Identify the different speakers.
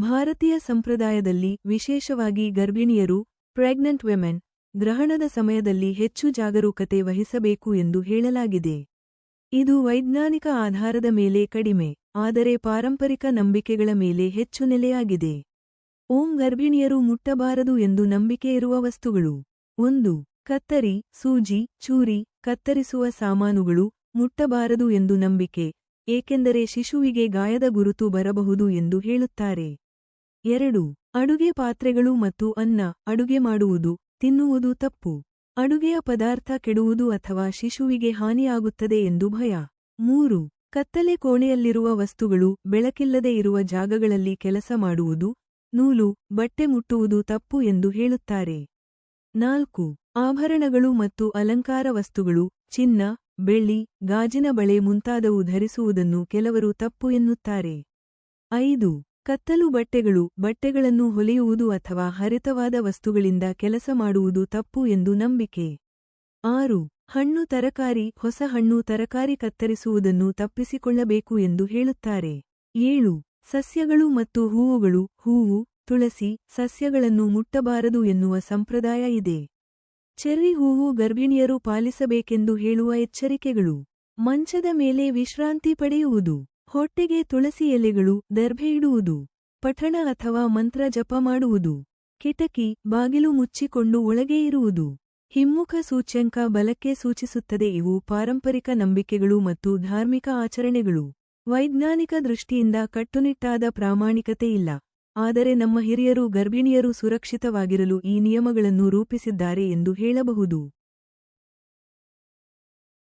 Speaker 1: ಭಾರತೀಯ ಸಂಪ್ರದಾಯದಲ್ಲಿ ವಿಶೇಷವಾಗಿ ಗರ್ಭಿಣಿಯರು, ಪ್ರೆಗ್ನೆಂಟ್ ವೆಮೆನ್, ಗ್ರಹಣದ ಸಮಯದಲ್ಲಿ ಹೆಚ್ಚು ಜಾಗರೂಕತೆ ವಹಿಸಬೇಕು ಎಂದು ಹೇಳಲಾಗಿದೆ. ಇದು ವೈಜ್ಞಾನಿಕ ಆಧಾರದ ಮೇಲೆ ಕಡಿಮೆ, ಆದರೆ ಪಾರಂಪರಿಕ ನಂಬಿಕೆಗಳ ಮೇಲೆ ಹೆಚ್ಚು ನೆಲೆಯಾಗಿದೆ. ಓಂ ಗರ್ಭಿಣಿಯರು ಮುಟ್ಟಬಾರದು ಎಂದು ನಂಬಿಕೆ ಇರುವ ವಸ್ತುಗಳು. ಒಂದು, ಕತ್ತರಿ, ಸೂಜಿ, ಚೂರಿ, ಕತ್ತರಿಸುವ ಸಾಮಾನುಗಳು ಮುಟ್ಟಬಾರದು ಎಂದು ನಂಬಿಕೆ, ಏಕೆಂದರೆ ಶಿಶುವಿಗೆ ಗಾಯದ ಗುರುತು ಬರಬಹುದು ಎಂದು ಹೇಳುತ್ತಾರೆ. ಎರಡು, ಅಡುಗೆ ಪಾತ್ರೆಗಳು ಮತ್ತು ಅನ್ನ, ಅಡುಗೆ ಮಾಡುವುದು, ತಿನ್ನುವುದು ತಪ್ಪು. ಅಡುಗೆಯ ಪದಾರ್ಥ ಕೆಡುವುದು ಅಥವಾ ಶಿಶುವಿಗೆ ಹಾನಿಯಾಗುತ್ತದೆ ಎಂದು ಭಯ. ಮೂರು, ಕತ್ತಲೆ ಕೋಣೆಯಲ್ಲಿರುವ ವಸ್ತುಗಳು, ಬೆಳಕಿಲ್ಲದೆ ಇರುವ ಜಾಗಗಳಲ್ಲಿ ಕೆಲಸ ಮಾಡುವುದು. ನೂಲು, ಬಟ್ಟೆ ಮುಟ್ಟುವುದು ತಪ್ಪು ಎಂದು ಹೇಳುತ್ತಾರೆ. ನಾಲ್ಕು, ಆಭರಣಗಳು ಮತ್ತು ಅಲಂಕಾರ ವಸ್ತುಗಳು, ಚಿನ್ನ, ಬೆಳ್ಳಿ, ಗಾಜಿನ ಬಳೆ ಮುಂತಾದವು ಧರಿಸುವುದನ್ನು ಕೆಲವರು ತಪ್ಪು ಎನ್ನುತ್ತಾರೆ. ಐದು ಕತ್ತಲು ಬಟ್ಟೆಗಳು, ಬಟ್ಟೆಗಳನ್ನು ಹೊಲಿಯುವುದು ಅಥವಾ ಹರಿತವಾದ ವಸ್ತುಗಳಿಂದ ಕೆಲಸ ಮಾಡುವುದು ತಪ್ಪು ಎಂದು ನಂಬಿಕೆ. ಆರು, ಹಣ್ಣು ತರಕಾರಿ, ಹೊಸ ಹಣ್ಣು ತರಕಾರಿ ಕತ್ತರಿಸುವುದನ್ನು ತಪ್ಪಿಸಿಕೊಳ್ಳಬೇಕು ಎಂದು ಹೇಳುತ್ತಾರೆ. ಏಳು, ಸಸ್ಯಗಳು ಮತ್ತು ಹೂವುಗಳು, ಹೂವು, ತುಳಸಿ, ಸಸ್ಯಗಳನ್ನು ಮುಟ್ಟಬಾರದು ಎನ್ನುವ ಸಂಪ್ರದಾಯ ಇದೆ. ಚೆರ್ರಿ ಹೂವು ಗರ್ಭಿಣಿಯರು ಪಾಲಿಸಬೇಕೆಂದು ಹೇಳುವ ಎಚ್ಚರಿಕೆಗಳು. ಮಂಚದ ಮೇಲೆ ವಿಶ್ರಾಂತಿ ಪಡೆಯುವುದು. ಹೊಟ್ಟೆಗೆ ತುಳಸಿ ಎಲೆಗಳು ದರ್ಭೆ ಇಡುವುದು, ಪಠಣ ಅಥವಾ ಮಂತ್ರ ಜಪ ಮಾಡುವುದು, ಕಿಟಕಿ ಬಾಗಿಲು ಮುಚ್ಚಿಕೊಂಡು ಒಳಗೆ ಇರುವುದು, ಹಿಮ್ಮುಖ ಸೂಚ್ಯಂಕ ಬಲಕ್ಕೆ ಸೂಚಿಸುತ್ತದೆ, ಇವು ಪಾರಂಪರಿಕ ನಂಬಿಕೆಗಳು ಮತ್ತು ಧಾರ್ಮಿಕ ಆಚರಣೆಗಳು. ವೈಜ್ಞಾನಿಕ ದೃಷ್ಟಿಯಿಂದ ಕಟ್ಟುನಿಟ್ಟಾದ ಪ್ರಾಮಾಣಿಕತೆ ಇಲ್ಲ, ಆದರೆ ನಮ್ಮ ಹಿರಿಯರು ಗರ್ಭಿಣಿಯರು ಸುರಕ್ಷಿತವಾಗಿರಲು ಈ ನಿಯಮಗಳನ್ನು ರೂಪಿಸಿದ್ದಾರೆ ಎಂದು ಹೇಳಬಹುದು.